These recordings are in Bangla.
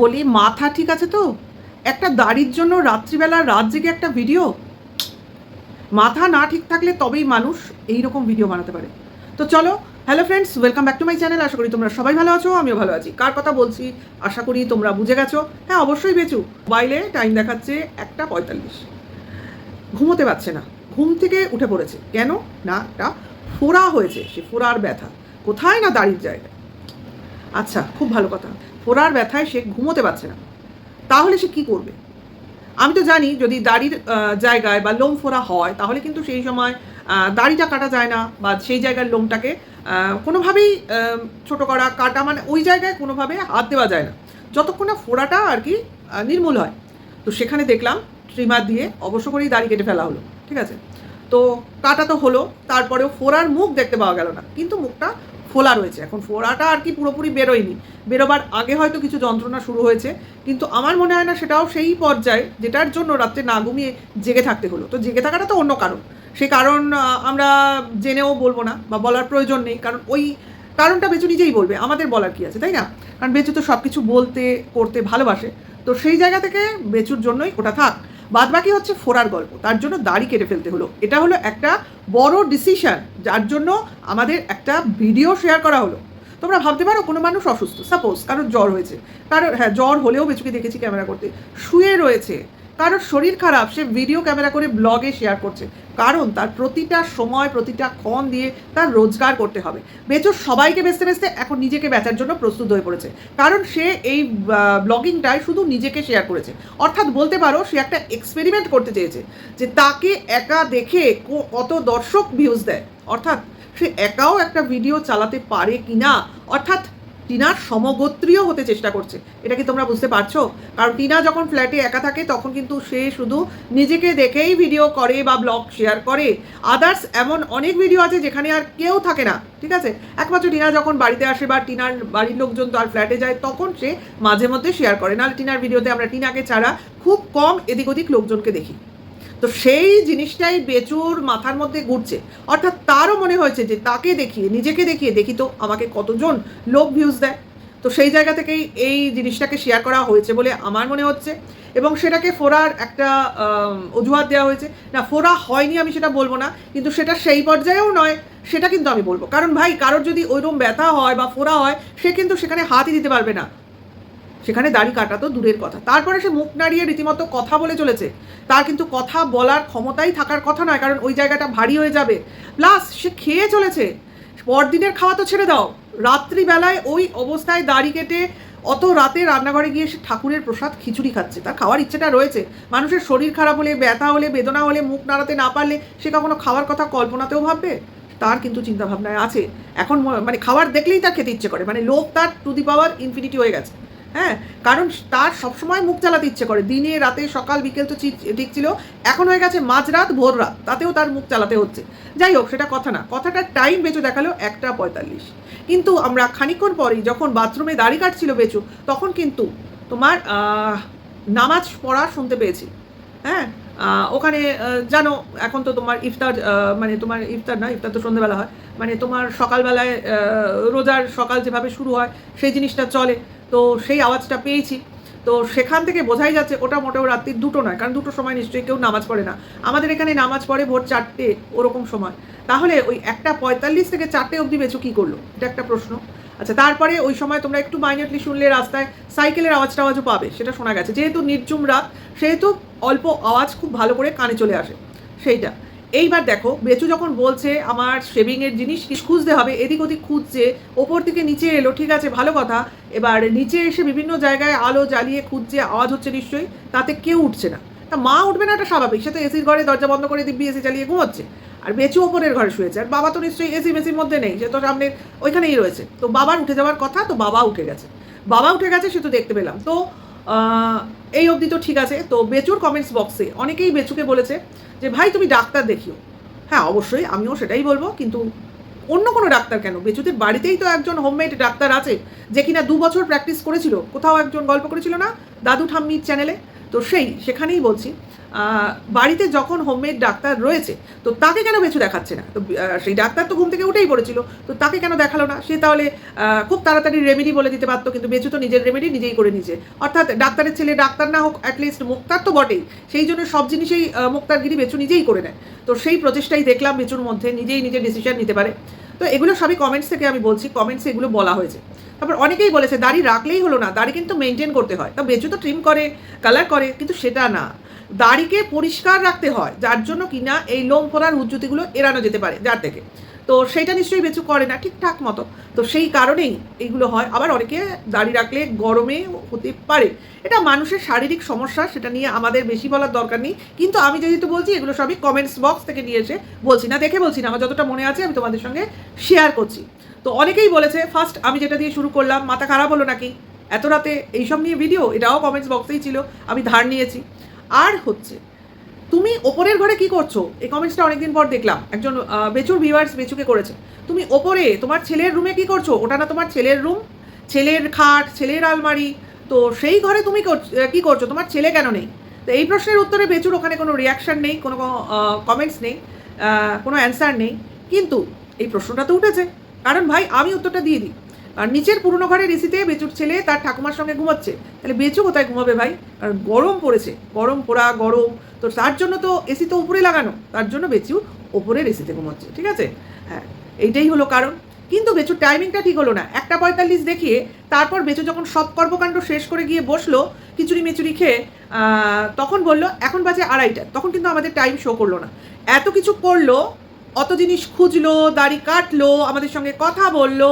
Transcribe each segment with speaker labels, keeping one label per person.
Speaker 1: বলি, মাথা ঠিক আছে তো? একটা দাড়ির জন্য রাত্রিবেলা রাত জেগে একটা ভিডিও মাথা না ঠিক থাকলে তবেই মানুষ এই রকম ভিডিও বানাতে পারে। তো চলো hello friends welcome back to my channel আশা করি তোমরা সবাই ভালো আছো, আমিও ভালো আছি। কার কথা বলছি? আশা করি তোমরা বুঝে গেছো। হ্যাঁ অবশ্যই বেচু মোবাইলে টাইম দেখাচ্ছে একটা পঁয়তাল্লিশ। ঘুমোতে পারছে না। ঘুম থেকে উঠে পড়েছে। কেন? না, একটা ফোড়া হয়েছে। সে ফোড়ার ব্যথা। কোথায় না দাড়ির জায়গায়? আচ্ছা খুব ভালো কথা। ফোড়ার ব্যথায় সে ঘুমোতে পারছে না। তাহলে সে কি করবে? আমি তো জানি যদি দাড়ির জায়গায় বা লোম ফোড়া হয়, তাহলে কিন্তু সেই সময় দাড়িটা কাটা যায় না বা সেই জায়গার লোমটাকে কোনোভাবেই ছোট করা, কাটা মানে ওই জায়গায় কোনোভাবে হাত দেওয়া যায় না। যতক্ষণ না ফোড়াটা আর কি নির্মূল হয়। তো সেখানে দেখলাম ট্রিমার দিয়ে অবশ্য করেই দাড়ি কেটে ফেলা হলো, ঠিক আছে? তো কাটা তো হলো, তারপরেও ফোড়ার মুখ দেখতে পাওয়া গেল না। কিন্তু মুখটা ফোলা রয়েছে। এখন ফোড়াটা আর কি পুরোপুরি বেরোয়নি। বেরোবার আগে হয়তো কিছু যন্ত্রণা শুরু হয়েছে, কিন্তু আমার মনে হয় না সেটাও সেই পর্যায়ে যেটার জন্য রাত্রে না ঘুমিয়ে জেগে থাকতে হলো। তো জেগে থাকাটা তো অন্য কারণ। সে কারণ আমরা জেনেও বলব না বা বলার প্রয়োজন নেই। কারণ ওই কারণটা বেচু নিজেই বলবে। আমাদের বলার কি আছে, তাই না? কারণ বেচু তো সব কিছু বলতে, করতে ভালোবাসে। তো সেই জায়গা থেকে বেচুর জন্যই ওটা থাক। বাদ বাকি হচ্ছে ফোরার গল্প। তার জন্য দাড়ি কেটে ফেলতে হলো। এটা হলো একটা বড় ডিসিশান যার জন্য আমাদের একটা ভিডিও শেয়ার করা হলো। তোমরা ভাবতে পারো কোনো মানুষ অসুস্থ। সাপোজ কারোর জ্বর হয়েছে। কারোর হ্যাঁ জ্বর হলেও বেচুকে দেখেছি ক্যামেরা করতে। শুয়ে রয়েছে। কারোর শরীর খারাপ, সে ভিডিও ক্যামেরা করে ব্লগে শেয়ার করছে। কারণ তার প্রতিটা সময়, প্রতিটা ক্ষণ দিয়ে তার রোজগার করতে হবে। বেচুর সবাইকে বেচতে বেচতে এখন নিজেকে বেচার জন্য প্রস্তুত হয়ে পড়েছে। কারণ সে এই ব্লগিংটায় শুধু নিজেকে শেয়ার করেছে। অর্থাৎ বলতে পারো, সে একটা এক্সপেরিমেন্ট করতে চেয়েছে যে তাকে একা দেখে কত দর্শক ভিউজ দেয়। অর্থাৎ সে একাও একটা ভিডিও চালাতে পারে কি না অর্থাৎ টিনার সমগোত্রীয় হতে চেষ্টা করছে। এটা কি তোমরা বুঝতে পারছ? কারণ টিনা যখন ফ্ল্যাটে একা থাকে, তখন কিন্তু সে শুধু নিজেকে দেখেই ভিডিও করে বা ব্লগ শেয়ার করে। আদার্স এমন অনেক ভিডিও আছে যেখানে আর কেউ থাকে না, ঠিক আছে? একমাত্র টিনা যখন বাড়িতে আসে বা টিনার বাড়ির লোকজন তার ফ্ল্যাটে যায়, তখন সে মাঝে মধ্যে শেয়ার করে। নাহলে টিনার ভিডিওতে আমরা টিনাকে ছাড়া খুব কম এদিক ওদিক লোকজনকে দেখি। তো সেই জিনিসটাই বেচুর মাথার মধ্যে ঘুরছে। অর্থাৎ তারও মনে হয়েছে যে তাকে দেখিয়ে, নিজেকে দেখিয়ে দেখি তো আমাকে কতজন লোক ভিউজ দেয়। তো সেই জায়গা থেকেই এই জিনিসটাকে শেয়ার করা হয়েছে বলে আমার মনে হচ্ছে। এবং সেটাকে ফোরার একটা অজুহাত দেওয়া হয়েছে। না, ফোরা হয়নি আমি সেটা বলব না, কিন্তু সেটা সেই পর্যায়েও নয়, সেটা কিন্তু আমি বলব। কারণ ভাই, কারোর যদি ওইরকম ব্যথা হয় বা ফোরা হয়, সে কিন্তু সেখানে হাতই দিতে পারবে না। সেখানে দাড়ি কাটা তো দূরের কথা। তারপরে সে মুখ নাড়িয়ে রীতিমতো কথা বলে চলেছে। তার কিন্তু কথা বলার ক্ষমতাই থাকার কথা নয়, কারণ ওই জায়গাটা ভারী হয়ে যাবে। প্লাস সে খেয়ে চলেছে। পরদিনের খাওয়া তো ছেড়ে দাও। রাত্রিবেলায় ওই অবস্থায় দাড়ি কেটে অত রাতে রান্নাঘরে গিয়ে সে ঠাকুরের প্রসাদ খিচুড়ি খাচ্ছে। তার খাওয়ার ইচ্ছেটা রয়েছে। মানুষের শরীর খারাপ হলে, ব্যথা হলে, বেদনা হলে, মুখ নাড়াতে না পারলে সে কখনো খাওয়ার কথা কল্পনাতেও ভাববে? তার কিন্তু চিন্তা ভাবনায় আছে। এখন মানে খাবার দেখলেই তার খেতে ইচ্ছে করে। মানে লোক তার টু দি পাওয়ার ইনফিনিটি হয়ে গেছে। হ্যাঁ কারণ তার সবসময় মুখ চালাতে ইচ্ছে করে। দিনে, রাতে, সকাল, বিকেল তো ঠিক ঠিক ছিল এখন হয়ে গেছে মাঝরাত ভোর রাত তাতেও তার মুখ চালাতে হচ্ছে। যাই হোক, সেটা কথা না। কথাটা টাইম বেঁচে দেখাল একটা পঁয়তাল্লিশ। কিন্তু আমরা খানিকক্ষণ পরেই যখন বাথরুমে দাড়ি কাটছিল বেচু, তখন কিন্তু তোমার নামাজ পড়া শুনতে পেয়েছি। হ্যাঁ ওখানে জানো, এখন তো তোমার ইফতার মানে তোমার ইফতার না, ইফতার তো সন্ধ্যেবেলা হয়। মানে তোমার সকালবেলায় রোজার সকাল যেভাবে শুরু হয়, সেই জিনিসটা চলে। তো সেই আওয়াজটা পেয়েছি। তো সেখান থেকে বোঝাই যাচ্ছে ওটা মোটেও রাত্রির দুটো নয়, কারণ দুটো সময় নিশ্চয়ই কেউ নামাজ পড়ে না। আমাদের এখানে নামাজ পড়ে ভোর চারটে ওরকম সময়। তাহলে ওই একটা পঁয়তাল্লিশ থেকে চারটে অবধি বেচু কী করল? এটা একটা প্রশ্ন। আচ্ছা তারপরে ওই সময় তোমরা একটু মাইনেটলি শুনলে রাস্তায় সাইকেলের আওয়াজ টাওয়াজও পাবে, সেটা শোনা গেছে। যেহেতু নির্জুম রাত, সেহেতু অল্প আওয়াজ খুব ভালো করে কানে চলে আসে। সেইটা। এইবার দেখো, বেচু যখন বলছে আমার শেভিংয়ের জিনিস খুঁজতে হবে, এদিক ওদিক খুঁজছে, ওপর থেকে নিচে এলো, ঠিক আছে, ভালো কথা। এবার নিচে এসে বিভিন্ন জায়গায় আলো জ্বালিয়ে খুঁজছে, আওয়াজ হচ্ছে নিশ্চয়ই, তাতে কেউ উঠছে না। তা মা উঠবে না এটা স্বাভাবিক। সে তো এসির ঘরে দরজা বন্ধ করে দিব্যি এসি চালিয়ে ঘুমোচ্ছে। আর বেচু ওপরের ঘরে শুয়েছে। আর বাবা তো নিশ্চয়ই এসি মেসির মধ্যে নেই, সে তো সামনে ওইখানেই রয়েছে। তো বাবার উঠে যাওয়ার কথা, তো বাবা উঠে গেছে। বাবা উঠে গেছে, সে তো দেখতে পেলাম। তো এই অবধি তো ঠিক আছে। তো বেচুর কমেন্টস বক্সে অনেকেই বেচুকে বলেছে যে, ভাই, তুমি ডাক্তার দেখিও। হ্যাঁ অবশ্যই আমিও সেটাই বলব, কিন্তু অন্য কোনো ডাক্তার কেন? বেচুদের বাড়িতেই তো একজন হোমমেড ডাক্তার আছে, যে কিনা দু বছর প্র্যাকটিস করেছিল, কোথাও একজন গল্প করেছিল না? দাদু ঠাম্মির চ্যানেলে তো সেই, সেখানেই বলছি বাড়িতে যখন হোমমেড ডাক্তার রয়েছে, তো তাকে কেন বেঁচু দেখাচ্ছে না? তো সেই ডাক্তার তো ঘুম থেকে উঠেই পড়েছিল তো তাকে কেন দেখাল না? সে তাহলে খুব তাড়াতাড়ি রেমেডি বলে দিতে পারতো, কিন্তু বেঁচু তো নিজের রেমেডি নিজেই করে নিয়েছে। অর্থাৎ ডাক্তারের ছেলে ডাক্তার না হোক অ্যাটলিস্ট মুক্তার তো বটেই, সেই জন্য সব জিনিসেই মুক্তারগিরি বেঁচু নিজেই করে নেয়। তো সেই প্রচেষ্টাই দেখলাম বেঁচুর মধ্যে, নিজেই নিজের ডিসিশন নিতে পারে। তো এগুলো সবই কমেন্টস থেকে আমি বলছি কমেন্টসে এগুলো বলা হয়েছে। তারপর অনেকেই বলেছে, দাড়ি রাখলেই হলো না, দাড়ি কিন্তু মেনটেন করতে হয়। তা বেঁচে তো ট্রিম করে কালার করে, কিন্তু সেটা না। দাড়িকে পরিষ্কার রাখতে হয়, যার জন্য কিনা এই লোম ফোড়ার উজ্জুতিগুলো এড়ানো যেতে পারে, যার থেকে। তো সেইটা নিশ্চয়ই বেঁচু করে না, ঠিকঠাক মতো। তো সেই কারণেই এইগুলো হয়। আবার অনেকে দাড়ি রাখলে গরমে হতে পারে। এটা মানুষের শারীরিক সমস্যা, সেটা নিয়ে আমাদের বেশি বলার দরকার নেই। কিন্তু আমি যেহেতু বলছি, এগুলো সবই কমেন্টস বক্স থেকে নিয়ে এসে বলছি না, দেখে বলছি না। আমার যতটা মনে আছে, আমি তোমাদের সঙ্গে শেয়ার করছি। তো অনেকেই বলেছে, ফার্স্ট আমি যেটা দিয়ে শুরু করলাম, মাথা খারাপ হলো নাকি? এত রাতে এইসব নিয়ে ভিডিও এটাও কমেন্টস বক্সেই ছিল। আমি ধার নিয়েছি। আর হচ্ছে তুমি ওপরের ঘরে কি করছ? এই কমেন্টসটা অনেকদিন পর দেখলাম। একজন বেচুর ভিউয়ার্স বেচুকে করেছে। তুমি ওপরে, তোমার ছেলের রুমে কি করছ? ওটা না তোমার ছেলের রুম ছেলের খাট, ছেলের আলমারি। তো সেই ঘরে তুমি কি করছ? তোমার ছেলে কেন নেই? তো এই প্রশ্নের উত্তরে বেচুর ওখানে কোনো রিয়াকশান নেই, কোনো কমেন্টস নেই কোনো অ্যান্সার নেই। কিন্তু এই প্রশ্নটা তো উঠেছে। কারণ ভাই, আমি উত্তরটা দিয়ে দিই। আর নিচের পুরনো ঘরের এসিতে বেচুর ছেলে তার ঠাকুমার সঙ্গে ঘুমাচ্ছে। তাহলে বেচু কোথায় ঘুমাবে ভাই? কারণ গরম পড়েছে। গরম পোড়া, গরম। তো তার জন্য তো এসি তো উপরে লাগানো। তার জন্য বেচু ওপরের এসিতে ঘুমাচ্ছে, ঠিক আছে? হ্যাঁ এইটাই হলো কারণ। কিন্তু বেচুর টাইমিংটা ঠিক হলো না। একটা পঁয়তাল্লিশ দেখিয়ে তারপর বেচু যখন সব কর্মকাণ্ড শেষ করে গিয়ে বসল খিচুড়ি মেচুরি খেয়ে তখন বলল, এখন বাজে আড়াইটা। তখন কিন্তু আমাদের টাইম শো করল না। এত কিছু করল, অত জিনিস খুঁজলো, দাড়ি কাটলো, আমাদের সঙ্গে কথা বলল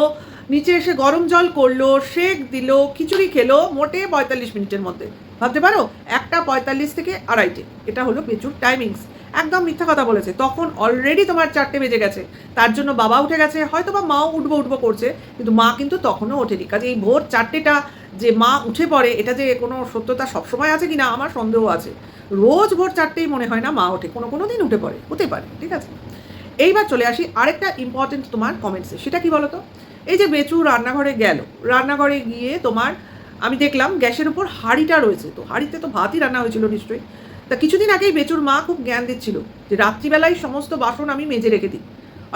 Speaker 1: নিচে এসে গরম জল করল, শেক দিল, খিচুড়ি খেলো, মোটে পঁয়তাল্লিশ মিনিটের মধ্যে। ভাবতে পারো? একটা পঁয়তাল্লিশ থেকে আড়াইটে। এটা হলো প্রচুর টাইমিংস একদম মিথ্যা কথা বলেছে। তখন অলরেডি তোমার চারটে বেজে গেছে। তার জন্য বাবা উঠে গেছে। হয়তো বা মাও উঠবো উঠবো করছে। কিন্তু মা কিন্তু তখনও ওঠেনি। কাজে এই ভোর চারটেটা যে মা উঠে পড়ে, এটা যে কোনো সত্যতা সবসময় আছে কিনা আমার সন্দেহ আছে। রোজ ভোর চারটেই মনে হয় না মা ওঠে। কোনো কোনো দিন উঠে পড়ে। হতে পারে। ঠিক আছে? এইবার চলে আসি আরেকটা ইম্পর্টেন্ট তোমার কমেন্টসে সেটা কি বলো তো এই যে বেচু রান্নাঘরে গেল, রান্নাঘরে গিয়ে তোমার, আমি দেখলাম গ্যাসের উপর হাঁড়িটা রয়েছে, তো হাঁড়িতে তো ভাতই রান্না হয়েছিল নিশ্চয়ই। তা কিছুদিন আগেই বেচুর মা খুব জ্ঞান দিচ্ছিল যে রাত্রিবেলায় সমস্ত বাসন আমি মেজে রেখে দিই।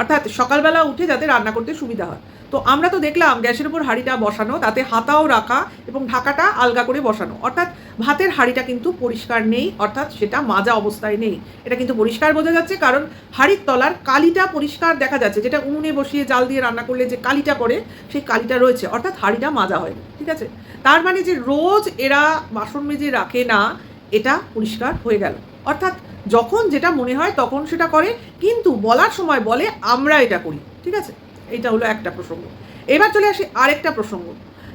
Speaker 1: অর্থাৎ সকালবেলা উঠে যাতে রান্না করতে সুবিধা হয়। তো আমরা তো দেখলাম গ্যাসের উপর হাঁড়িটা বসানো, তাতে হাতাও রাখা এবং ঢাকাটা আলগা করে বসানো। অর্থাৎ ভাতের হাঁড়িটা কিন্তু পরিষ্কার নেই, অর্থাৎ সেটা মাজা অবস্থায় নেই। এটা কিন্তু পরিষ্কার বোঝা যাচ্ছে কারণ হাঁড়ির তলার কালিটা পরিষ্কার দেখা যাচ্ছে। যেটা উনুনে বসিয়ে জাল দিয়ে রান্না করলে যে কালিটা করে সেই কালিটা রয়েছে। অর্থাৎ হাঁড়িটা মাজা হয় ঠিক আছে? তার মানে যে রোজ এরা বাসন মেজে রাখে না, এটা পরিষ্কার হয়ে গেল। অর্থাৎ যখন যেটা মনে হয় তখন সেটা করে, কিন্তু বলার সময় বলে, আমরা এটা করি। ঠিক আছে? এটা হলো একটা প্রসঙ্গ। এবার চলে আসি আরেকটা প্রসঙ্গ,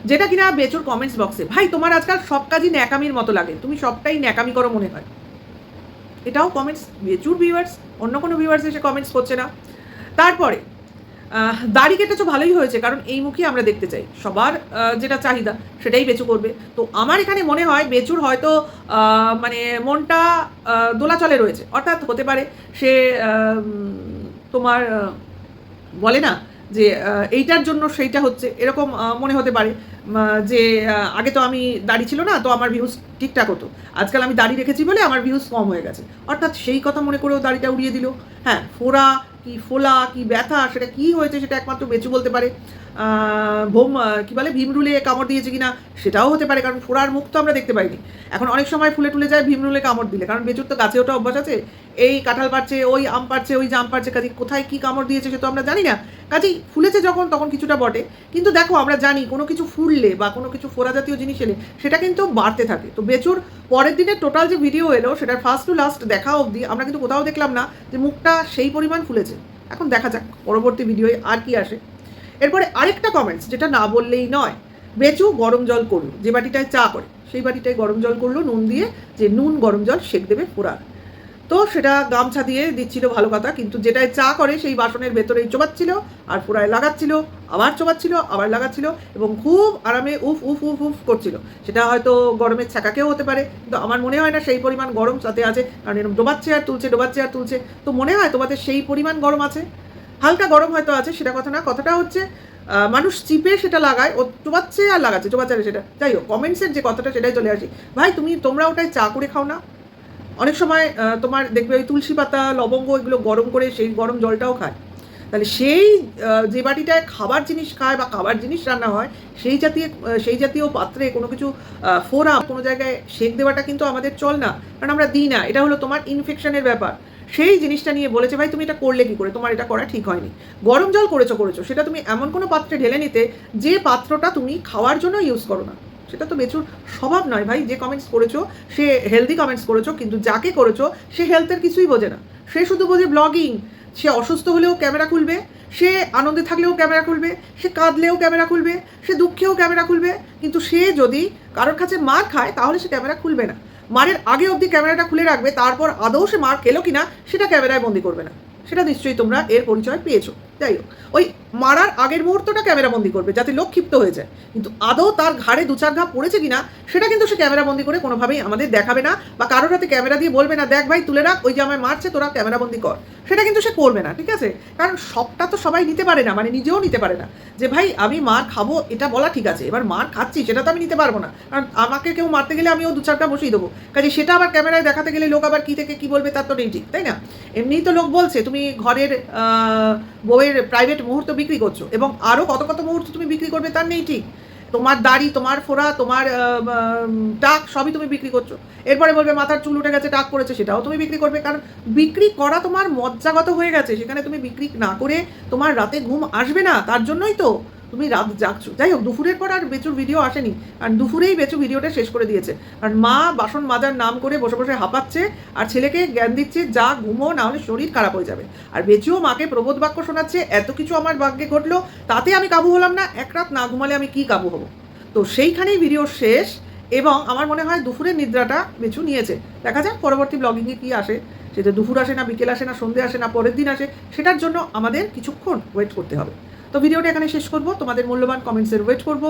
Speaker 1: যেটা কিনা বেচুর কমেন্টস বক্সে ভাই, তোমার আজকাল সব কাজই ন্যাকামির মতো লাগে, তুমি সবটাই ন্যাকামি করো মনে হয়। এটাও কমেন্টস বেচুর ভিউয়ার্স অন্য কোনো ভিউয়ার্স এসে কমেন্টস করছে না। তারপরে দাড়ি কেটেছো ভালোই হয়েছে, কারণ এই মুখে আমরা দেখতে চাই। সবার যেটা চাহিদা, সেটাই বেচু করবে। তো আমার এখানে মনে হয় বেচুর হয়তো মানে মনটা দোলাচলে রয়েছে। অর্থাৎ হতে পারে সে তোমার বলে না যে এইটার জন্য সেইটা হচ্ছে। এরকম মনে হতে পারে যে আগে তো আমি দাড়ি ছিল না, তো আমার ভিউজ ঠিকঠাক হতো। আজকাল আমি দাড়ি রেখেছি বলে আমার ভিউজ কম হয়ে গেছে। অর্থাৎ সেই কথা মনে করেও দাড়িটা উড়িয়ে দিল। হ্যাঁ ফোড়া কি ফোলা কি ব্যথা সেটা কি হয়েছে সেটা একমাত্র বেঁচু বলতে পারে। ভোম, কি বলে, ভীমরুলে কামড় দিয়েছে কিনা সেটাও হতে পারে, কারণ ফোড়ার মুখ তো আমরা দেখতে পাইনি। এখন অনেক সময় ফুলে টুলে যায়, ভীমরুলে কামড় দিলে। কারণ বেচুর তো গাছে ওটা অভ্যাস আছে, এই কাঁঠাল পারছে ওই আম পারছে ওই জাম পারছে কাজে কোথায় কি কামড় দিয়েছে সে তো আমরা জানি না। কাজেই ফুলেছে যখন, তখন কিছুটা বটে। কিন্তু দেখো, আমরা জানি কোনো কিছু ফুললে বা কোনো কিছু ফোড়া জাতীয় জিনিস এলে সেটা কিন্তু বাড়তে থাকে। তো বেচুর পরের দিনে টোটাল যে ভিডিও এলো সেটার ফার্স্ট টু লাস্ট দেখা অবধি আমরা কিন্তু কোথাও দেখলাম না যে মুখটা সেই পরিমাণ ফুলেছে। এখন দেখা যাক, পরবর্তী ভিডিওয়ে আর কি আসে। এরপরে আরেকটা কমেন্টস যেটা না বললেই নয়। বেচু, গরম জল করল যে বাটিটায় চা করে, সেই বাটিটায় গরম জল করল, নুন দিয়ে, যে নুন গরম জল সেঁক দেবে ফোড়ার তো সেটা গামছা দিয়ে দিচ্ছিল ভালো কথা, কিন্তু যেটায় চা করে, সেই বাসনের ভেতরেই চোবাচ্ছিল, আর ফোড়ায় লাগাচ্ছিল, আবার চোবাচ্ছিল, আবার লাগাচ্ছিল, এবং খুব আরামে উফ উফ উফ উফ করছিল। সেটা হয়তো গরমের ছাকাকেও হতে পারে, কিন্তু আমার মনে হয় না সেই পরিমাণ গরম সাথে আছে, কারণ এরকম ডোবাচ্ছে আর তুলছে, ডোবাচ্ছে আর তুলছে। তো মনে হয় তোমাদের সেই পরিমাণ গরম আছে? হালকা গরম হয়তো আছে, সেটা কথা না। কথাটা হচ্ছে মানুষ চিপে সেটা লাগায়, ও চোবাচ্ছে আর লাগাচ্ছে, চোবাচ্ছে সেটা। যাই হোক কমেন্টসের যে কথাটা, সেটাই চলে আসি। ভাই, তুমি, তোমরা ওটাই চা করে খাও না? অনেক সময় তোমার দেখবে ওই তুলসী পাতা, লবঙ্গ, এগুলো গরম করে সেই গরম জলটাও খায়। তাহলে সেই যে বাটিটায় খাবার জিনিস খায় বা খাবার জিনিস রান্না হয়, সেই জাতীয় সেই জাতীয় পাত্রে কোনো কিছু ফোড়া কোনো জায়গায় সেক দেওয়াটা কিন্তু আমাদের চল না। কারণ আমরা দিই না। এটা হলো তোমার ইনফেকশনের ব্যাপার। সেই জিনিসটা নিয়ে বলেছে, ভাই, তুমি এটা করলে কি করে? তোমার এটা করা ঠিক হয়নি। গরম জল করেছ করেছ। সেটা তুমি এমন কোনো পাত্রে ঢেলে নিতে যে পাত্রটা তুমি খাওয়ার জন্য ইউজ করো না। সেটা তো বেচুর স্বভাব নয়, ভাই। যে কমেন্টস করেছ, সে হেলদি কমেন্টস করেছ, কিন্তু যাকে করেছ, সে হেলথের কিছুই বোঝে না। সে শুধু বোঝে ব্লগিং সে অসুস্থ হলেও ক্যামেরা খুলবে, সে আনন্দে থাকলেও ক্যামেরা খুলবে, সে কাঁদলেও ক্যামেরা খুলবে, সে দুঃখেও ক্যামেরা খুলবে, কিন্তু সে যদি কারোর কাছে মার খায়, তাহলে সে ক্যামেরা খুলবে না। মারের আগে অবধি ক্যামেরাটা খুলে রাখবে, তারপর আদৌ সে মার খেলো কিনা, সেটা ক্যামেরায় বন্দি করবে না। সেটা নিশ্চয়ই তোমরা এর পরিচয় পেয়েছ। যাই হোক ওই মারার আগের মুহূর্তটা ক্যামেরা বন্দি করবে যাতে লোক ক্ষিপ্ত হয়ে যায়। কিন্তু আদৌ তার ঘাড়ে দু চার ঘা পড়েছে কিনা সেটা কিন্তু সে ক্যামেরা বন্দি করে কোনোভাবেই আমাদের দেখাবে না বা কারোর হাতে ক্যামেরা দিয়ে বলবে না দেখ ভাই তুলে রাখ ওই যে আমায় মারছে তোরা ক্যামেরা বন্দি কর। সেটা কিন্তু সে করবে না ঠিক আছে? কারণ সবটা তো সবাই নিতে পারে না মানে নিজেও নিতে পারে না। যে ভাই আমি মার খাব এটা বলা ঠিক আছে এবার মার খাচ্ছি সেটা তো আমি নিতে পারব না। কারণ আমাকে কেউ মারতে গেলে আমিও দু চারটা বসিয়ে দেবো। কাজে সেটা আবার ক্যামেরায় দেখাতে গেলে লোক আবার কী থেকে কী বলবে তার তো নেই ঠিক তাই না? এমনিই তো লোক বলছে তুমি ঘরের আহ, বউয়ের প্রাইভেট মুহূর্ত বিক্রি করছ এবং আরও কত কত মুহূর্ত তুমি বিক্রি করবে তার নেই ঠিক। তোমার দাড়ি, তোমার ফোড়া, তোমার টাক সবই তুমি বিক্রি করছ। এরপরে বলবে মাথার চুল উঠে গেছে, টাক করেছে সেটাও তুমি বিক্রি করবে। কারণ বিক্রি করা তোমার মজ্জাগত হয়ে গেছে, সেখানে তুমি বিক্রি না করে তোমার রাতে ঘুম আসবে না, তার জন্যই তো। তুমি রাত জাগছো। যাই হোক, দুপুরের পর আর বেচুর ভিডিও আসেনি। আর দুপুরেই বেচু ভিডিওটা শেষ করে দিয়েছে। কারণ মা বাসন মাজার নাম করে বসে বসে হাঁপাচ্ছে, আর ছেলেকে জ্ঞান দিচ্ছে, যা ঘুমো, না হলে শরীর খারাপ হয়ে যাবে। আর বেচুও মাকে প্রবোধ বাক্য শোনাচ্ছে, এত কিছু আমার ভাগ্যে ঘটলো, তাতে আমি কাবু হলাম না, এক রাত না ঘুমালে আমি কি কাবু হব? তো সেইখানেই ভিডিও শেষ, এবং আমার মনে হয় দুপুরের নিদ্রাটা বেচু নিয়েছে। দেখা যাক পরবর্তী ব্লগিংয়ে কী আসে। সেটা দুপুর আসে না, বিকেল আসে না, সন্ধে আসে না, পরের দিন আসে, সেটার জন্য আমাদের কিছুক্ষণ ওয়েট করতে হবে। তো ভিডিওটা এখানে শেষ করব। তোমাদের মূল্যবান কমেন্টসের ওয়েট করব।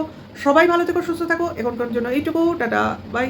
Speaker 1: সবাই ভালো থেকো, সুস্থ থাকো। এখনকার জন্য এইটুকু। Tata bye